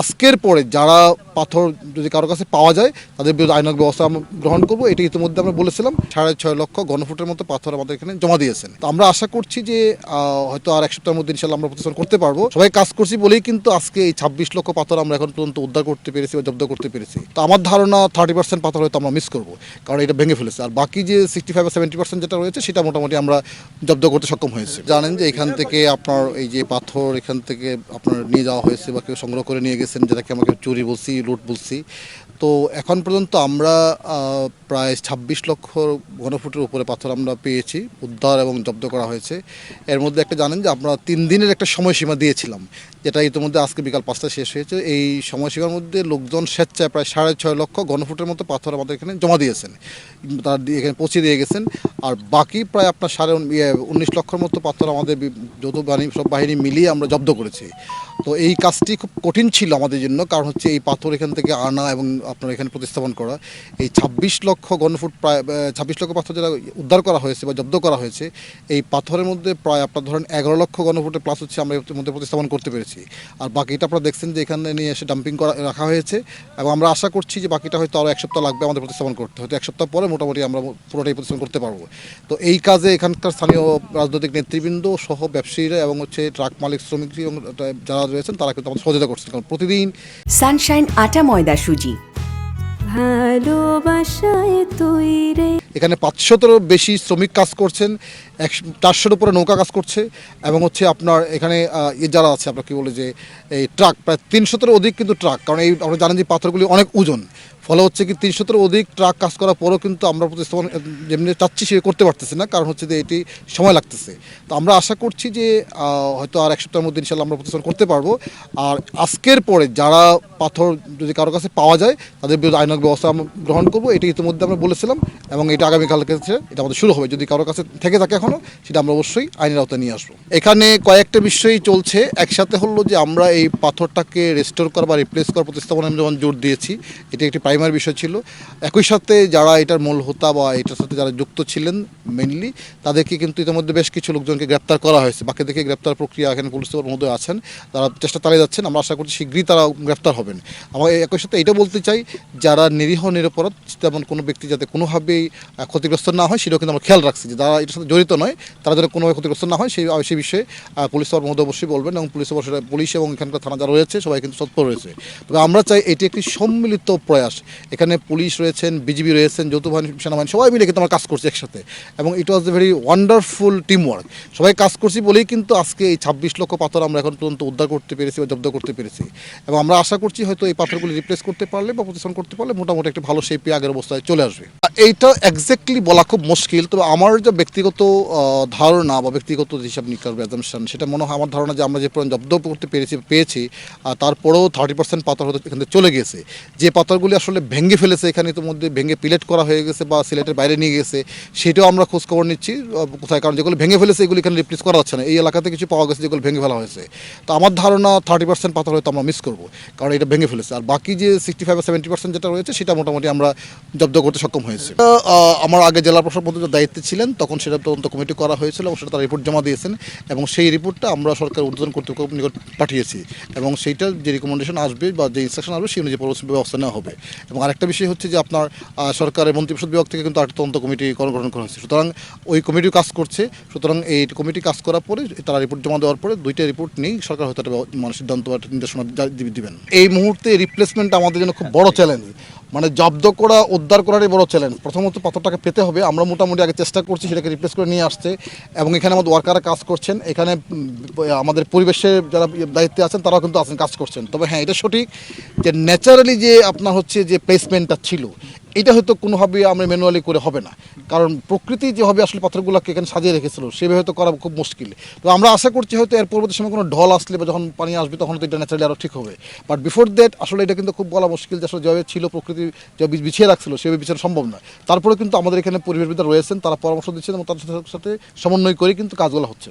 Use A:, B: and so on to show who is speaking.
A: আজকের পরে যারা পাথর যদি কারও কাছে পাওয়া যায়, তাদের বিরুদ্ধে আইনানুগ ব্যবস্থা আমরা গ্রহণ করব। এটা ইতিমধ্যে আমরা বলেছিলাম, সাড়ে ছয় লক্ষ ঘনফুটের মতো পাথর আমাদের এখানে জমা দিয়েছেন। তো আমরা আশা করছি যে হয়তো আর এক সপ্তাহের মধ্যে ইনশাল্লাহ আমরা প্রতিষ্ঠান করতে পারব। সবাই কাজ করছি বলেই কিন্তু আজকে এই ছাব্বিশ লক্ষ পাথর আমরা এখন পর্যন্ত উদ্ধার করতে পেরেছি বা জব্দ করতে পেরেছি। তো আমার ধারণা থার্টি পার্সেন্ট পাথর হয়তো আমরা মিস করব, কারণ এটা ভেঙে ফেলেছে। আর বাকি যে সিক্সটি ফাইভ বা সেভেন্টি পার্সেন্ট যেটা রয়েছে, সেটা মোটামুটি আমরা জব্দ করতে সক্ষম হয়েছে। জানেন যে এখান থেকে আপনার এই যে পাথর এখান থেকে আপনার নিয়ে যাওয়া হয়েছে বা কেউ সংগ্রহ করে নিয়ে গেছেন যেটাকে আমাকে চুরি বলছি লুট বলছি। তো এখন পর্যন্ত আমরা প্রায় ছাব্বিশ লক্ষ ঘনফুটের উপরে পাথর আমরা পেয়েছি উদ্ধার এবং জব্দ করা হয়েছে। এর মধ্যে একটা জানেন যে আমরা তিন দিনের একটা সময়সীমা দিয়েছিলাম যেটা ইতিমধ্যে আজকে বিকাল পাঁচটা শেষ হয়েছে। এই সময়সীমার মধ্যে লোকজন স্বেচ্ছায় প্রায় সাড়ে ছয় লক্ষ ঘনফুটের মতো পাথর আমাদের এখানে জমা দিয়েছেন তারা এখানে পৌঁছে দিয়ে গেছেন। আর বাকি প্রায় আপনার সাড়ে ইয়ে, উনিশ লক্ষর মতো পাথর আমাদের যৌথ বাহিনী সব বাহিনী মিলিয়ে আমরা জব্দ করেছি। তো এই কাজটি খুব কঠিন ছিল আমাদের জন্য কারণ হচ্ছে এই পাথর এখান থেকে আনা এবং আপনার এখানে প্রতিস্থাপন করা। এই ছাব্বিশ লক্ষ ঘনফুট প্রায় ছাব্বিশ লক্ষ পাথর যেটা উদ্ধার করা হয়েছে বা জব্দ করা হয়েছে, এই পাথরের মধ্যে প্রায় আপনার ধরেন এগারো লক্ষ ঘনফুটের প্লাস হচ্ছে আমরা এর মধ্যে প্রতিস্থাপন করতে পেরেছি। আর বাকিটা আপনারা দেখছেন যে এখানে নিয়ে এসে ডাম্পিং করা, রাখা হয়েছে এবং আমরা আশা করছি যে বাকিটা হয়তো আরও এক সপ্তাহ লাগবে আমাদের প্রতিস্থাপন করতে। হয়তো এক সপ্তাহ পরে মোটামুটি আমরা পুরোটাই প্রতিস্থাপন করতে পারব। তো এই কাজে এখানকার স্থানীয় রাজনৈতিক নেতৃবৃন্দ সহ ব্যবসায়ীরা এবং হচ্ছে ট্রাক মালিক, শ্রমিক এবং যারা রয়েছেন তারা কিন্তু আমাদের সহযোগিতা করছেন। কারণ প্রতিদিন
B: সানশাইন আটা, ময়দা, সুজি।
A: এখানে পাঁচশোতেরও বেশি শ্রমিক কাজ করছেন, এক চারশোর উপরে নৌকা কাজ করছে, এবং হচ্ছে আপনার এখানে যারা আছে আপনার কি বলে যে, এই ট্রাক, প্রায় তিনশোতেরও অধিক কিন্তু ট্রাক, কারণ এই, আপনারা জানেন যে পাথরগুলি অনেক ওজন। ফলে হচ্ছে কি তিনশোতেরও অধিক ট্রাক কাজ করার পরেও কিন্তু আমরা প্রতিস্থাপন, যেমনি চাচ্ছি সে করতে পারতেছি না, কারণ হচ্ছে যে এটি সময় লাগতেছে। তো আমরা আশা করছি যে হয়তো আর এক সপ্তাহের মধ্যে ইনশাল্লাহ আমরা প্রতিস্থাপন করতে পারব। আর আজকের পরে যারা পাথর যদি কারও কাছে পাওয়া যায়, তাদের বিরুদ্ধে আইনানুগ ব্যবস্থা আমরা গ্রহণ করব। এটি ইতিমধ্যে আমরা বলেছিলাম এবং এটা আগামীকাল থেকে এটা আমাদের শুরু হবে। যদি কারও কাছে থেকে থাকে এখনও সেটা আমরা অবশ্যই আইনের আওতায় নিয়ে আসব। এখানে কয়েকটা বিষয়ই চলছে। একসাথে হলো যে আমরা এই পাথরটাকে রেস্টোর করা বা রিপ্লেস করার প্রতিস্থাপনে আমি যেমন জোর দিয়েছি। এটা একটি প্রাইমারি বিষয় ছিল। একই সাথে যারা এটার মূল হোতা বা এটার সাথে যারা যুক্ত ছিলেন মেনলি তাদেরকে কিন্তু ইতিমধ্যে বেশ কিছু লোকজনকে গ্রেপ্তার করা হয়েছে। বাকি দেখে গ্রেপ্তার প্রক্রিয়া এখানে পুলিশ মধ্যে আছেন। তারা চেষ্টা চালিয়ে যাচ্ছেন। আমরা আশা করছি শীঘ্রই তারা গ্রেপ্তার হবেন। আমার একই সাথে এটা বলতে চাই, যারা নিরীহ, নিরপরাধ, তেমন কোনো ব্যক্তি যাতে কোনোভাবেই ক্ষতিগ্রস্ত না হয়, সেটাও কিন্তু আমরা খেয়াল রাখছি যে যারা এটার সাথে জড়িত নয়, তারা যাতে কোনোভাবে ক্ষতিগ্রস্ত না হয়, সেই সেই বিষয়ে পুলিশ মধ্যে অবশ্যই বলবেন এবং পুলিশ পুলিশ এবং এখানকার থানা যারা রয়েছে, সবাই কিন্তু তৎপর রয়েছে। তবে আমরা চাই এটি একটি সম্মিলিত প্রয়াস। এখানে পুলিশ রয়েছেন, বিজিবি রয়েছেন যৌথ বাহিনী সেনাবাহিনী, সবাই মিলে কিন্তু আমরা কাজ করছি একসাথে। এবং it was a very wonderful team work সবাই কাজ করছি বলেই কিন্তু আজকে এই ছাব্বিশ লক্ষ পাথর আমরা এখন পর্যন্ত উদ্ধার করতে পেরেছি বা জব্দ করতে পেরেছি। এবং আমরা আশা করছি হয়তো এই পাথরগুলি রিপ্লেস করতে পারলে বা প্রতিষ্ঠান করতে পারলে মোটামুটি একটি ভালো শেপে আগের অবস্থায় চলে আসবে। এইটা এক্স্যাক্টলি বলা খুব মুশকিল। তবে আমার যে ব্যক্তিগত ধারণা বা ব্যক্তিগত হিসাব নিকার অ্যাজামশন সেটা মনে হয় আমার ধারণা যে আমরা যে পরিমাণ জব্দ করতে পেরেছি, পেয়েছি তারপরেও থার্টি পার্সেন্ট পাথর হয়তো এখান থেকে চলে গেছে। যে পাথরগুলি আসলে ভেঙে ফেলেছে, এখানে ইতিমধ্যে ভেঙে পিলেট করা হয়ে গেছে বা সিলেটের বাইরে নিয়ে গেছে, সেটাও আমরা খোঁজ খবর নিচ্ছি কোথায়, কারণ যেগুলো ভেঙে ফেলেছে, এগুলি এখানে রিপ্লেস করা হচ্ছে না। এই এলাকাতে কিছু পাওয়া গেছে যেগুলো ভেঙে ফেলা হয়েছে। তো আমার ধারণা থার্টি পার্সেন্ট পাথর হয়তো আমরা মিস করব, কারণ এটা ভেঙে ফেলেছে। আর বাকি যে সিক্সটি ফাইভ বা সেভেন্টি পার্সেন্ট যেটা রয়েছে, সেটা মোটামুটি আমরা জব্দ করতে সক্ষম হয়েছে। এটা, আমার আগে জেলা প্রশাসক মন্ত্রীর দায়িত্বে ছিলেন তখন সেটা তদন্ত কমিটি করা হয়েছিল এবং সেটা তারা রিপোর্ট জমা দিয়েছেন এবং সেই রিপোর্টটা আমরা সরকার উদ্বোধন কর্তৃপক্ষের নিকট পাঠিয়েছি এবং সেইটার যে রিকমেন্ডেশন আসবে বা যে ইনস্ট্রাকশন আসবে সেই অনুযায়ী পরবর্তী ব্যবস্থা নেওয়া হবে। এবং আরেকটা বিষয় হচ্ছে যে আপনার সরকারের মন্ত্রিপরিষদ বিভাগ থেকে কিন্তু আরেকটা তদন্ত কমিটি গঠন করা হয়েছে। সুতরাং ওই কমিটিও কাজ করছে। সুতরাং এই কমিটি কাজ করার পরে তারা রিপোর্ট জমা দেওয়ার পরে দুইটা রিপোর্ট নিয়েই সরকার হয়তো একটা মানে সিদ্ধান্ত বা নির্দেশনা দিবেন। এই মুহূর্তে রিপ্লেসমেন্ট আমাদের জন্য খুব বড় চ্যালেঞ্জ মানে জব্দ করা, উদ্ধার করারই বড় চ্যালেঞ্জ প্রথমত পাথরটাকে পেতে হবে। আমরা মোটামুটি আগে চেষ্টা করছি সেটাকে রিপ্লেস করে নিয়ে আসতে। এবং এখানে আমাদের ওয়ার্কাররা কাজ করছেন। এখানে আমাদের পরিবেশে যারা দায়িত্বে আছেন, তারাও কিন্তু আছেন, কাজ করছেন। তবে হ্যাঁ এটা সঠিক যে ন্যাচারালি যে আপনার হচ্ছে যে প্লেসমেন্টটা ছিল এটা হয়তো কোনোভাবে আমরা ম্যানুয়ালি করে হবে না। কারণ প্রকৃতি যেভাবে আসলে পাথরগুলোকে এখানে সাজিয়ে রেখেছিল সেভাবে হয়তো করা খুব মুশকিল। তো আমরা আশা করছি হয়তো এর পরবর্তী সময় কোনো ঢল আসলে বা যখন পানি আসবে তখন তো এটা ন্যাচারালি আরও ঠিক হবে। বাট বিফোর দ্যাট আসলে এটা কিন্তু খুব বলা মুশকিল যে আসলে যেভাবে ছিল প্রকৃতি, যেভাবে বিছিয়ে রাখছিল, সেভাবে বিছানো সম্ভব নয়। তারপরে কিন্তু আমাদের এখানে পরিবেশবিদরা রয়েছেন, তারা পরামর্শ দিচ্ছেন এবং তাদের সাথে- সাথে সমন্বয় করে কিন্তু কাজগুলো হচ্ছে।